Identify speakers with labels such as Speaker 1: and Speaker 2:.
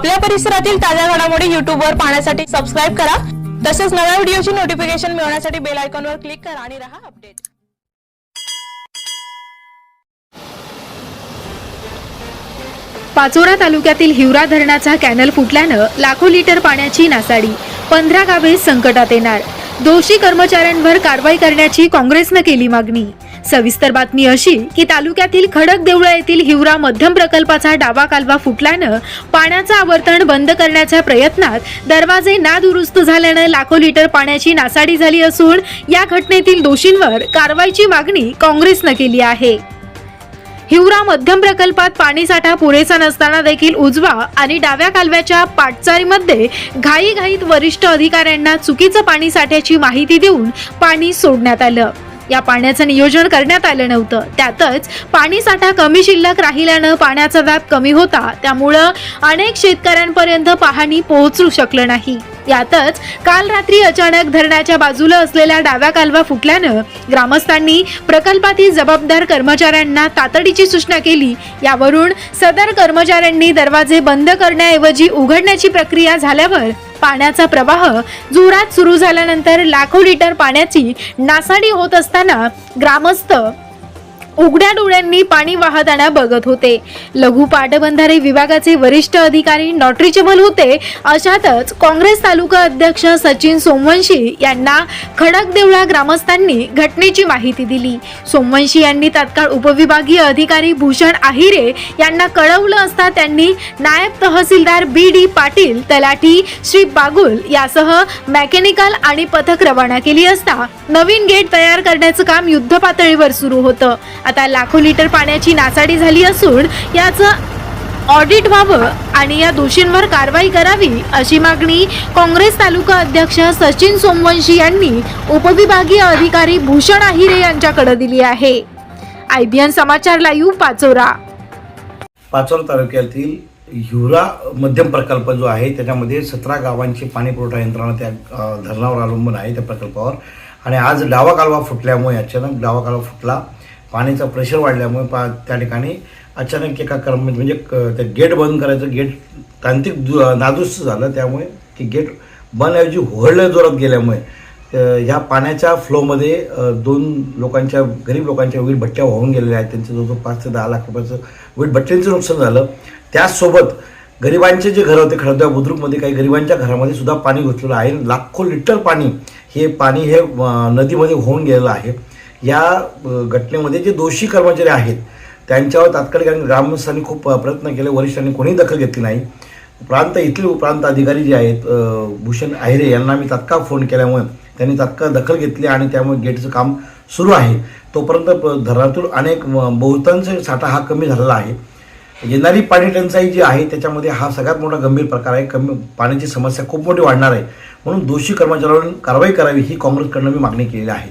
Speaker 1: आपल्या परिसरातील ताज्या घडामोडी युट्यूबवर पाहण्यासाठी सबस्क्राईब करा. तसेच नव्या व्हिडिओची नोटिफिकेशन मिळवण्यासाठी बेल आयकॉनवर क्लिक करा आणि राहा अपडेट
Speaker 2: पाचोरा तालुक्यातील हिवरा धरणाचा कॅनल फुटल्यानं लाखो लिटर पाण्याची नासाडी. पंधरा गावे संकटात येणार. दोषी कर्मचाऱ्यांवर कारवाई करण्याची काँग्रेसनं केली मागणी. सविस्तर बातमी अशी की तालुक्यातील खडक देवळा येथील हिवरा मध्यम प्रकल्पाचा डावा कालवा फुटल्यानं पाण्याचं आवर्तन बंद करण्याच्या प्रयत्नात दरवाजे नादुरुस्त झाल्यानं लाखो लिटर पाण्याची नासाडी झाली असून या घटनेतील दोषींवर कारवाईची मागणी काँग्रेसनं केली आहे. हिवरा मध्यम प्रकल्पात पाणीसाठा पुरेसा नसताना देखील उजवा आणि डाव्या कालव्याच्या पाटचारीमध्ये घाईघाईत वरिष्ठ अधिकाऱ्यांना चुकीचं पाणी साठ्याची माहिती देऊन पाणी सोडण्यात आलं. या पाण्याचं नियोजन करण्यात आलं नव्हतं. त्यातच पाणी साठा कमी शिल्लक राहिल्यानं पाण्याचा व्याप कमी होता. त्यामुळं अनेक शेतकऱ्यांपर्यंत पाहणी पोहोचू शकलं नाही. यातच काल रात्री अचानक धरणाच्या बाजूला असलेल्या डाव्या कालवा फुटल्यानं ग्रामस्थांनी प्रकल्पातील जबाबदार कर्मचाऱ्यांना तातडीची सूचना केली. यावरून सदर कर्मचाऱ्यांनी दरवाजे बंद करण्याऐवजी उघडण्याची प्रक्रिया झाल्यावर पाण्याचा प्रवाह जोरात सुरू झाल्यानंतर लाखो लिटर पाण्याची नासाडी होत असताना ग्रामस्थ उघड्या डोळ्यांनी पाणी वाहताना बघत होते. लघु पाटबंधारे विभागाचे वरिष्ठ अधिकारी नॉट रिचेबल होते. अशातच काँग्रेस तालुका अध्यक्ष सचिन सोमवंशी यांना खडकदेवळा ग्रामस्थांनी घटनेची माहिती दिली. सोमवंशी यांनी तात्काळ उपविभागीय अधिकारी भूषण आहिरे यांना कळवलं असता त्यांनी नायब तहसीलदार बी डी पाटील तलाठी श्री बागुल यासह मेकॅनिकल आणि पथक रवाना केली असता नवीन गेट तयार करण्याचं काम युद्ध पातळीवर सुरू होतं. आता लाखो लिटर पाण्याची नासाडी झाली असून याचं ऑडिट व्हावं आणि या दोषींवर कारवाई करावी अशी मागणी काँग्रेस तालुका अध्यक्ष सचिन सोमवंशी यांनी उपविभागीय अधिकारी भूषण आहिरे यांच्याकडे दिली आहे. I B N Samachar live Pachora.
Speaker 3: Pachora तालुक्यातील हिवरा मध्यम प्रकल्प जो आहे त्याच्यामध्ये सतरा गावांची पाणी पुरवठा यंत्रणा त्या धरणावर अवलंबून आहे त्या प्रकल्पावर. आणि आज डावा कालवा फुटल्यामुळे अचानक डावा कालवा फुटला. पाण्याचा प्रेशर वाढल्यामुळे पा त्या ठिकाणी अचानक एका कर्म म्हणजे, म्हणजे क- ते गेट बंद करायचं गेट तांत्रिक दु नादुरुस्त झालं त्यामुळे की गेट बनऐवजी होळल्या जोरात गेल्यामुळे ह्या पाण्याच्या फ्लोमध्ये दोन लोकांच्या गरीब लोकांच्या वीट भट्ट्या वाहून गेलेल्या आहेत. त्यांचं जवळजवळ पाच ते दहा लाख रुपयाचं वीट भट्ट्यांचं नुकसान झालं. त्याचसोबत गरिबांचे जे घर होते खडद्या बुद्रुकमध्ये काही गरिबांच्या घरामध्ये सुद्धा पाणी घुसलेलं आहे. लाखो लिटर पाणी हे पाणी हे नदीमध्ये होऊन गेलेलं आहे. या घटनेमध्ये जे दोषी कर्मचारी आहेत त्यांच्यावर तात्कालिक ग्रामस्थांनी खूप प्रयत्न केले. वरिष्ठांनी कोणीही दखल घेतली नाही. प्रांत इथले प्रांत अधिकारी जे आहेत भूषण आहिरे यांना मी तात्काळ फोन केल्यामुळे त्यांनी तात्काळ दखल घेतली आणि त्यामुळे गेटचं काम सुरू आहे. तोपर्यंत धरणातून अनेक बहुतांश साठा हा कमी झालेला आहे. येणारी पाणी टंचाई जी आहे त्याच्यामध्ये हा सगळ्यात मोठा गंभीर प्रकार आहे. कमी पाण्याची समस्या खूप मोठी वाढणार आहे. म्हणून दोषी कर्मचाऱ्यांवर कारवाई करावी ही काँग्रेसकडनं मी मागणी केलेली आहे.